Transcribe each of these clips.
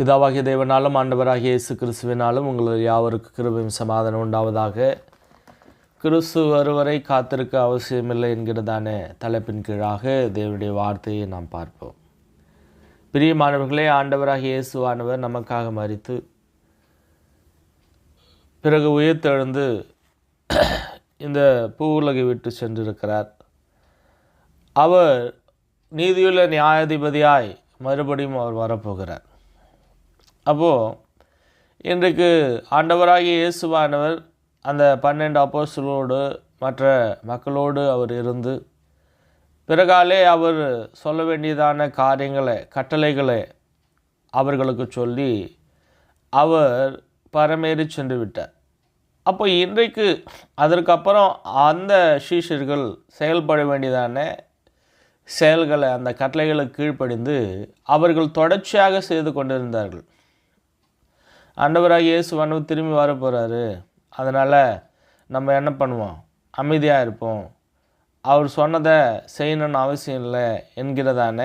பிதாவாகிய தேவனாலும் ஆண்டவராகிய இயேசு கிறிஸ்துவினாலும் உங்கள் யாவருக்கு கிருபையும் சமாதானம் உண்டாவதாக. கிறிஸ்து வருவரை காத்திருக்க அவசியமில்லை என்கிறதான தலைப்பின் கீழாக தேவனுடைய வார்த்தையை நாம் பார்ப்போம். பிரியமானவர்களே ஆண்டவராகிய இயேசுவானவர் நமக்காக மறித்து பிறகு உயிர்த்தெழுந்து இந்த பூவுலகை விட்டு சென்றிருக்கிறார். அவர் நீதியுள்ள நியாயாதிபதியாய் மறுபடியும் அவர் வரப்போகிறார். அப்போது இன்றைக்கு ஆண்டவராகிய இயேசுவானவர் அந்த பன்னெண்டு அப்போஸ்தலரோடு மற்ற மக்களோடு அவர் இருந்து பிறகாலே அவர் சொல்ல வேண்டியதான காரியங்களை கட்டளைகளை அவர்களுக்கு சொல்லி அவர் பரமேறி சென்று விட்டார். அப்போ இன்றைக்கு அதற்கப்புறம் அந்த சீஷர்கள் செயல்பட வேண்டியதான செயல்களை அந்த கட்டளைகளுக்கு கீழ்ப்படிந்து அவர்கள் தொடர்ச்சியாக செய்து கொண்டிருந்தார்கள். ஆண்டவராக இயேசுவானவர் திரும்பி வர போகிறாரு அதனால் நம்ம என்ன பண்ணுவோம்? அமைதியாக இருப்போம். அவர் சொன்னதை செய்யணும்னு அவசியம் இல்லை என்கிறதான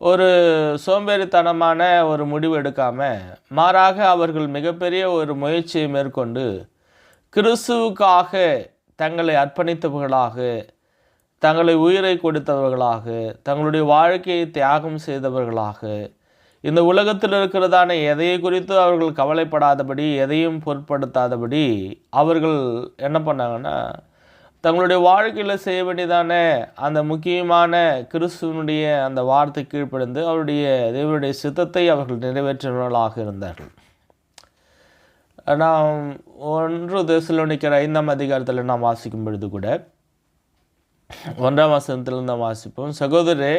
ஒரு சோம்பேறித்தனமான ஒரு முடிவு எடுக்காமல் மாறாக அவர்கள் மிகப்பெரிய ஒரு முயற்சியை மேற்கொண்டு கிறிஸ்துவுக்காக தங்களை அர்ப்பணித்தவர்களாக தங்களை உயிரை கொடுத்தவர்களாக தங்களுடைய வாழ்க்கையை தியாகம் செய்தவர்களாக இந்த உலகத்தில் இருக்கிறதான எதையை குறித்து அவர்கள் கவலைப்படாதபடி எதையும் பொருட்படுத்தாதபடி அவர்கள் என்ன பண்ணாங்கன்னா தங்களுடைய வாழ்க்கையில் செய்ய வேண்டியதான அந்த முக்கியமான கிறிஸ்துவனுடைய அந்த வார்த்தை கீழ்ப்படைந்து அவருடைய தேவனுடைய சித்தத்தை அவர்கள் நிறைவேற்றினவர்களாக இருந்தார்கள். நாம் ஒன்று தேசலோனிக்கிற ஐந்தாம் அதிகாரத்தில் நாம் வாசிக்கும் பொழுது கூட ஒன்றாம் வசனத்தில் நாம் வாசிப்போம். சகோதரே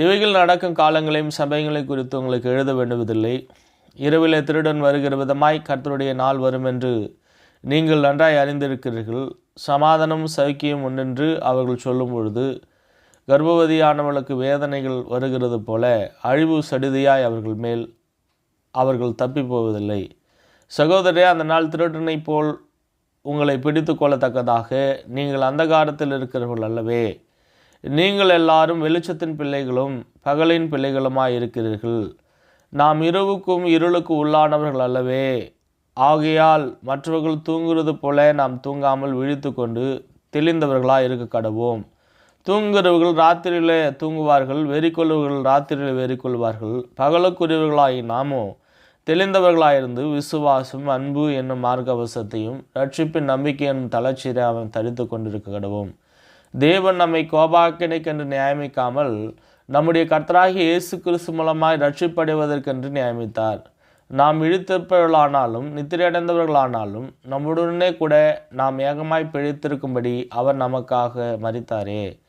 இவைகள் நடக்கும் காலங்களையும் சபைகளை குறித்து உங்களுக்கு எழுத வேண்டுவதில்லை. இரவிலே திருடன் வருகிற விதமாய் கர்த்தருடைய நாள் வரும் என்று நீங்கள் நன்றாய் அறிந்திருக்கிறீர்கள். சமாதானம் சவுக்கியம் உண்டென்று அவர்கள் சொல்லும் பொழுது கர்ப்பவதியானவளுக்கு வேதனைகள் வருகிறது போல அழிவு சடுதியாய் அவர்கள் மேல் அவர்கள் தப்பி போவதில்லை. சகோதரே அந்த நாள் திருடனைப் போல் உங்களை பிடித்து கொள்ளத்தக்கதாக நீங்கள் அந்த காலத்தில் இருக்கிறவர்கள் அல்லவே. நீங்கள் எல்லாரும் வெளிச்சத்தின் பிள்ளைகளும் பகலின் பிள்ளைகளுமாய் இருக்கிறீர்கள். நாம் இரவுக்கும் இருளுக்கு உள்ளானவர்கள் அல்லவே. ஆகையால் மற்றவர்கள் தூங்குறது போல நாம் தூங்காமல் விழித்து கொண்டு தெளிந்தவர்களாக இருக்க கடவோம் தூங்குகிறவர்கள் ராத்திரியிலே தூங்குவார்கள் வெறிக்கொள்வர்கள் ராத்திரியில் வெறிக்கொள்வார்கள் பகலுக்குரியவர்களாகி நாமோ தெளிந்தவர்களாயிருந்து விசுவாசம் அன்பு என்னும் மார்க்கவசத்தையும் ரட்சிப்பின் நம்பிக்கை என்னும் தளர்ச்சியை அவன் தரித்து கொண்டிருக்க கடவோம் தேவன் நம்மை கோபாக்கினைக்கென்று நியமிக்காமல் நம்முடைய கர்த்தராகி இயேசு கிறிஸ்து மூலமாய் ரட்சிப்படைவதற்கென்று நியமித்தார் நாம் இழுத்திருப்பவர்களானாலும் நித்திரையடைந்தவர்களானாலும் நம்முடனே கூட நாம் ஏகமாய் பிழைத்திருக்கும்படி அவர் நமக்காக மறித்தாரே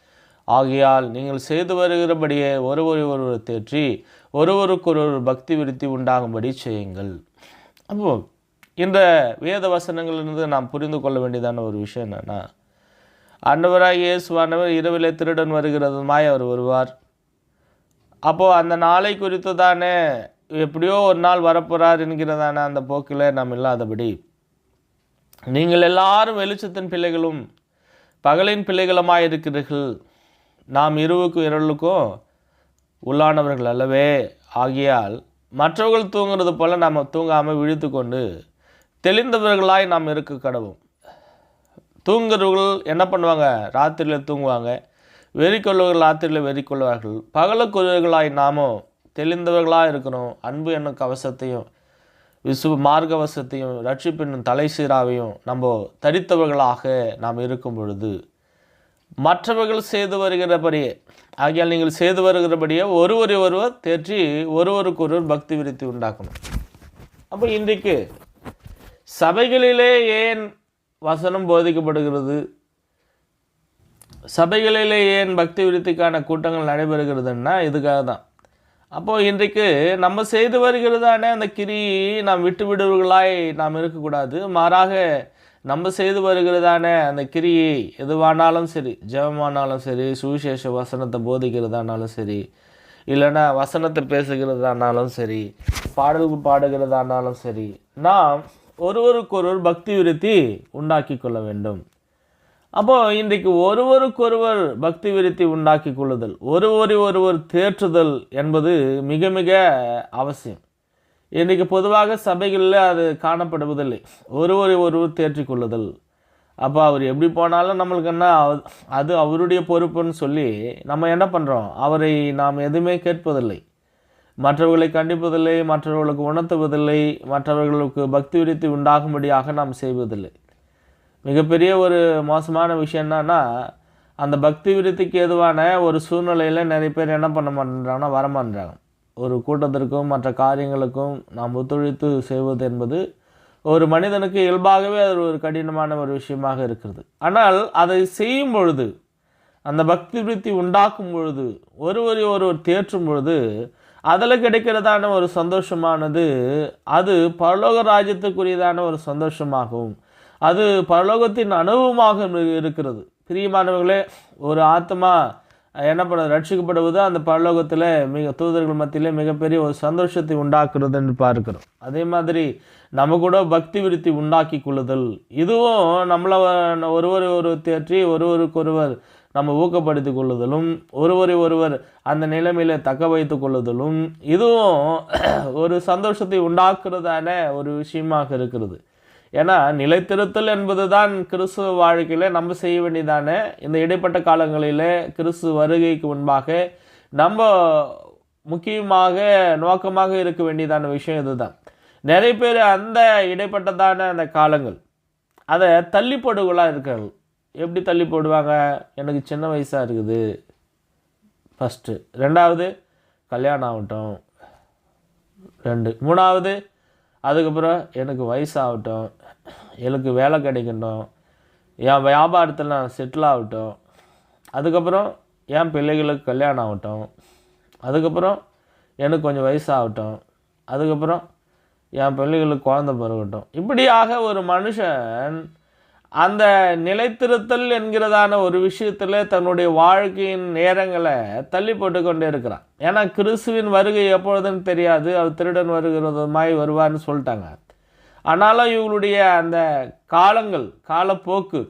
ஆகையால் நீங்கள் செய்து வருகிறபடியே ஒருவரை ஒருவர் தேற்றி ஒருவருக்கொருவர் பக்தி விருத்தி உண்டாகும்படி செய்யுங்கள். அப்போ இந்த வேத வசனங்களிலிருந்து நாம் புரிந்து கொள்ள வேண்டியதான ஒரு விஷயம் என்னென்னா ஆண்டவராக இயேசுவானவர் இரவிலே திருடன் வருகிறதுமாய் அவர் வருவார். அப்போது அந்த நாளை குறித்து தானே எப்படியோ ஒரு நாள் வரப்போகிறார் என்கிறதான அந்த போக்கில் நாம் இல்லாதபடி நீங்கள் எல்லாரும் வெளிச்சத்தின் பிள்ளைகளும் பகலின் பிள்ளைகளுமாக இருக்கிறீர்கள். நாம் இருவுக்கும் இரளுக்கும் உள்ளானவர்கள் அல்லவே. ஆகியால் மற்றவர்கள் தூங்குறது போல் நாம் தூங்காமல் விழித்து கொண்டு தெளிந்தவர்களாய் நாம் இருக்க கடவும். தூங்குறவர்கள் என்ன பண்ணுவாங்க? ராத்திரியில் தூங்குவாங்க. வெறிக்கொள்வர்கள் ராத்திரியில் வெறிக்கொள்வார்கள். பகலுக்குரியவர்களாய் நாமும் தெளிந்தவர்களாக இருக்கணும். அன்பு என்னும் கவசத்தையும் விசு மார்க்கவசத்தையும் ரட்சிப்பின் தலை சீராவையும் நம்ம தரித்தவர்களாக நாம் இருக்கும் பொழுது மற்றவர்கள் செய்து வருகிறபடியே ஆகியால் நீங்கள் செய்து வருகிறபடியே ஒருவரை ஒருவர் தேற்றி ஒருவருக்கு ஒருவர் பக்தி விருத்தி உண்டாக்கணும். அப்போ இன்றைக்கு சபைகளிலே ஏன் வசனம் போதிக்கப்படுகிறது. சபைகளிலே ஏன் பக்தி விருத்திக்கான கூட்டங்கள் நடைபெறுகிறதுன்னா இதுக்காக தான். அப்போது இன்றைக்கு நம்ம செய்து வருகிறதானே அந்த கிரி நாம் விட்டு விடுவர்களாய் நாம் இருக்கக்கூடாது. மாறாக நம்ம செய்து வருகிறதான அந்த கிரியை எதுவானாலும் சரி ஜெபமானாலும் சரி சுவிசேஷ வசனத்தை போதிக்கிறதானாலும் சரி இல்லைன்னா வசனத்தை பேசுகிறதானாலும் சரி பாடல் பாடுகிறதானாலும் சரி நாம் ஒருவருக்கொருவர் பக்தி விருத்தி உண்டாக்கி கொள்ள வேண்டும். அப்போது இன்றைக்கு ஒருவருக்கொருவர் பக்தி விருத்தி உண்டாக்கி கொள்ளுதல் ஒருவரை ஒருவர் தேற்றுதல் என்பது மிக மிக அவசியம். இன்றைக்கு பொதுவாக சபைகளில் அது காணப்படுவதில்லை. ஒருவரை ஒருவர் தேற்றிக்கொள்ளுதல். அப்போ அவர் எப்படி போனாலும் நம்மளுக்கு என்ன அது அவருடைய பொறுப்புன்னு சொல்லி நம்ம என்ன பண்ணுறோம் அவரை நாம் எதுவுமே கேட்பதில்லை. மற்றவர்களை கண்டிப்பதில்லை மற்றவர்களுக்கு உணர்த்துவதில்லை மற்றவர்களுக்கு பக்தி விருத்தி உண்டாகும்படியாக நாம் செய்வதில்லை. மிகப்பெரிய ஒரு மோசமான விஷயம் என்னன்னா அந்த பக்தி விருத்திக்கு எதுவான ஒரு சூழ்நிலையில் நிறைய பேர் என்ன பண்ண மாட்டேன்றாங்கன்னா வரமாட்டாங்க ஒரு கூட்டத்திற்கும் மற்ற காரியங்களுக்கும் நாம் ஒத்துழைத்து செய்வது என்பது ஒரு மனிதனுக்கு இயல்பாகவே அது ஒரு கடினமான ஒரு விஷயமாக இருக்கிறது. ஆனால் அதை செய்யும் பொழுது அந்த பக்தி விருத்தி உண்டாக்கும் பொழுது ஒருவரை ஒருவர் தேற்றும் பொழுது அதில் கிடைக்கிறதான ஒரு சந்தோஷமானது அது பரலோக ராஜ்யத்துக்குரியதான ஒரு சந்தோஷமாகவும் அது பரலோகத்தின் அனுபவமாக இருக்கிறது. பிரியமானவர்களே ஒரு ஆத்மா என்ன பண்ண ரட்சிக்கப்படுவது அந்த பரலோகத்தில் மிக தூதர்கள் மத்தியிலே மிகப்பெரிய ஒரு சந்தோஷத்தை உண்டாக்குறது என்று பார்க்கிறோம். அதே மாதிரி நம்ம கூட பக்தி விருத்தி உண்டாக்கி கொள்ளுதல். இதுவும் நம்மளை ஒருவர் ஒரு தேற்றி ஒருவருக்கொருவர் நம்ம ஊக்கப்படுத்தி கொள்ளுதலும் ஒருவரை ஒருவர் அந்த நிலைமையில தக்க வைத்து கொள்ளுதலும் இதுவும் ஒரு சந்தோஷத்தை உண்டாக்குறதான ஒரு விஷயமாக இருக்கிறது. ஏன்னா நிலைத்திருத்தல் என்பதுதான் கிறிஸ்துவ வாழ்க்கையில் நம்ம செய்ய வேண்டியதான இந்த இடைப்பட்ட காலங்களில் கிறிஸ்து வருகைக்கு முன்பாக நம்ம முக்கியமாக நோக்கமாக இருக்க வேண்டியதான விஷயம் இதுதான். நிறைய பேர் அந்த இடைப்பட்டதான அந்த காலங்கள் அதை தள்ளிப்படுகளாக இருக்கிறார்கள் எப்படி தள்ளி போடுவாங்க? எனக்கு சின்ன வயசாக இருக்குது. ஃபஸ்ட்டு ரெண்டாவது கல்யாணம் ஆகட்டும். ரெண்டு. மூணாவது அதுக்கப்புறம் எனக்கு வயசாகட்டும். எனக்கு வேலை கிடைக்கட்டும். என் வியாபாரத்தில் நான் செட்டில் ஆகட்டும். அதுக்கப்புறம் என் பிள்ளைகளுக்கு கல்யாணம் ஆகட்டும். அதுக்கப்புறம் எனக்கு கொஞ்சம் வயசாகட்டும். அதுக்கப்புறம் என் பிள்ளைகளுக்கு குழந்த பிறகட்டும் இப்படியாக ஒரு மனுஷன் அந்த நிலைத்திருத்தல் என்கிறதான ஒரு விஷயத்தில் தன்னுடைய வாழ்க்கையின் நேரங்களை தள்ளி போட்டு கொண்டே இருக்கிறான். ஏன்னா கிறிஸ்துவின் வருகை எப்பொழுதுன்னு தெரியாது. அவர் திருடன் வருகிறதுமாய் வருவான்னு சொல்லிட்டாங்க. ஆனாலும் இவங்களுடைய அந்த காலங்கள் காலப்போக்கு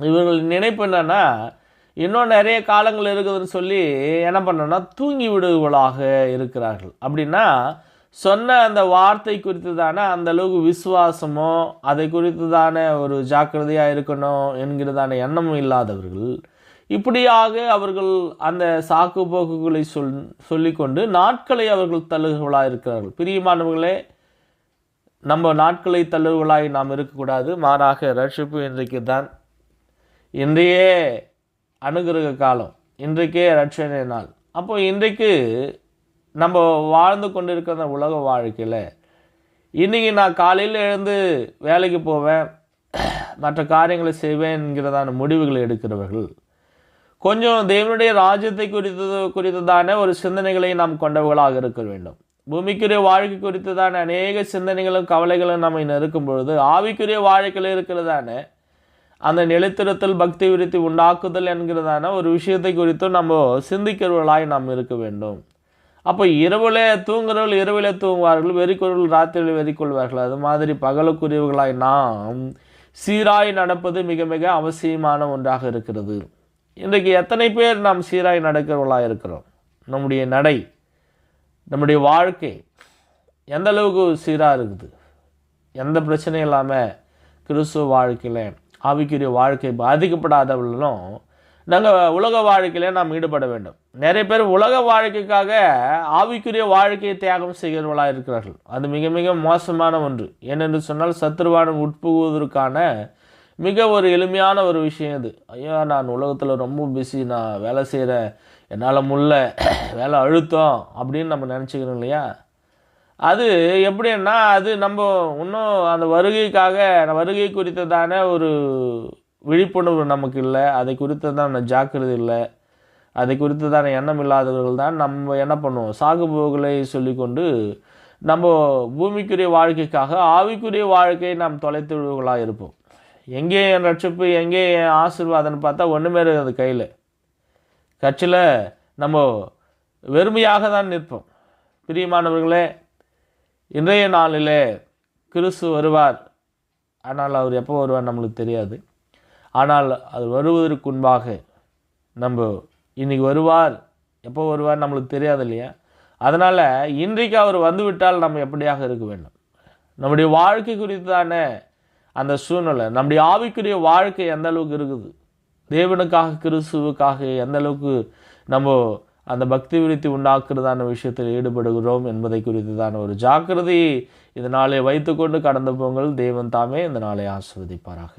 இவர்கள் நினைப்பு என்னன்னா இன்னும் நிறைய காலங்கள் இருக்குதுன்னு சொல்லி என்ன பண்ணோன்னா தூங்கி விடுவர்களாக இருக்கிறார்கள். அப்படின்னா சொன்ன அந்த வார்த்தை குறித்து தானே அந்த அளவுக்கு விசுவாசமோ அதை குறித்து தானே ஒரு ஜாக்கிரதையாக இருக்கணும் என்கிறதான எண்ணமும் இல்லாதவர்கள் இப்படியாக அவர்கள் அந்த சாக்கு போக்குகளை சொல் சொல்லிக்கொண்டு நாட்களை அவர்கள் தள்ளுகளாக இருக்கிறார்கள். பிரியமானவர்களே நம்ம நாட்களை தள்ளுகளாய் நாம் இருக்கக்கூடாது. மாறாக ரட்சிப்பு இன்றைக்கு தான் இன்றையே அனுகிரக காலம் இன்றைக்கே ரட்சணை நாள். அப்போ இன்றைக்கு நம்ம வாழ்ந்து கொண்டிருக்கிற இருக்கிற உலக வாழ்க்கையில் இன்றைக்கி நான் காலையில் எழுந்து வேலைக்கு போவேன் மற்ற காரியங்களை செய்வேன் என்கிறதான முடிவுகளை எடுக்கிறவர்கள் கொஞ்சம் தேவனுடைய ராஜ்யத்தை குறித்தது குறித்ததான ஒரு சிந்தனைகளை நாம் கொண்டவர்களாக இருக்க வேண்டும். பூமிக்குரிய வாழ்க்கை குறித்ததான அநேக சிந்தனைகளும் கவலைகளும் நம்ம நெருக்கும் பொழுது ஆவிக்குரிய வாழ்க்கையில் இருக்கிறதான அந்த நிலைத்திருத்தல் பக்தி விருத்தி உண்டாக்குதல் என்கிறதான ஒரு விஷயத்தை குறித்தும் நம்ம சிந்திக்கிறவர்களாய் நாம் இருக்க வேண்டும். அப்போ இரவுல தூங்குறவர்கள் இரவிலே தூங்குவார்கள் வெறிக்கொள்வர்கள் ராத்திரியில் வெறிக்கொள்வார்கள். அது மாதிரி பகலுக்குரியவர்களாய் நாம் சீராய் நடப்பது மிக மிக அவசியமான ஒன்றாக இருக்கிறது. இன்றைக்கு எத்தனை பேர் நாம் சீராய் நடக்கிறவர்களாக இருக்கிறோம்? நம்முடைய நடை நம்முடைய வாழ்க்கை எந்த அளவுக்கு சீராக இருக்குது? எந்த பிரச்சனையும் இல்லாமல் கிறிஸ்துவ வாழ்க்கையில் ஆவிக்குரிய வாழ்க்கை பாதிக்கப்படாதவர்களும் நாங்கள் உலக வாழ்க்கையிலே நாம் ஈடுபட வேண்டும். நிறைய பேர் உலக வாழ்க்கைக்காக ஆவிக்குரிய வாழ்க்கையை தியாகம் செய்கிறவர்களாக இருக்கிறார்கள். அது மிக மிக மோசமான ஒன்று. ஏனென்று சொன்னால் சத்துருவானம் உட்புகுவதற்கான மிக ஒரு எளிமையான ஒரு விஷயம் இது ஐயா நான் உலகத்தில் ரொம்ப பிஸி நான் வேலை செய்கிறேன் என்னால் முல்ல வேலை அழுத்தம் அப்படின்னு நம்ம நினச்சிக்கிறோம் இல்லையா? அது எப்படின்னா அது நம்ம இன்னும் அந்த வருகைக்காக வருகை குறித்ததான ஒரு விழிப்புணர்வு நமக்கு இல்லை அதை குறித்ததான ஜாக்கிரதை இல்லை அதை குறித்ததான எண்ணம் இல்லாதவர்கள் தான் நம்ம என்ன பண்ணுவோம்? சாகுபோகளை சொல்லிக்கொண்டு நம்ம பூமிக்குரிய வாழ்க்கைக்காக ஆவிக்குரிய வாழ்க்கையை நாம் தொலைத்து இருப்போம். எங்கே என் ரட்சிப்பு எங்கே என் ஆசீர்வாதம்னு பார்த்தா ஒன்றுமே இருக்காது கையில். கட்சியில் நம்ம வெறுமையாக தான் நிற்போம். பிரியமானவர்களே இன்றைய நாளிலே கிறிஸ்து வருவார். ஆனால் அவர் எப்போ வருவார் நம்மளுக்கு தெரியாது. ஆனால் அது வருவதற்கு முன்பாக நம்ம இன்னைக்கு வருவார். எப்போ வருவார் நம்மளுக்கு தெரியாது இல்லையா அதனால் இன்றைக்கு அவர் வந்துவிட்டால் நம்ம எப்படியாக இருக்க வேண்டும்? நம்முடைய வாழ்க்கை குறித்து தானே அந்த சூழ்நிலை. நம்முடைய ஆவிக்குரிய வாழ்க்கை எந்த அளவுக்கு இருக்குது? தேவனுக்காக கிறிஸ்துவுக்காக எந்த அளவுக்கு நம்ம அந்த பக்தி விருத்தி உண்டாக்குறதான விஷயத்தில் ஈடுபடுகிறோம் என்பதை குறித்துதான ஒரு ஜாக்கிரதையை இந்த நாளை வைத்துக்கொண்டு கடந்து போங்கள். தேவன் தாமே இந்த நாளை ஆஸ்வதிப்பாராக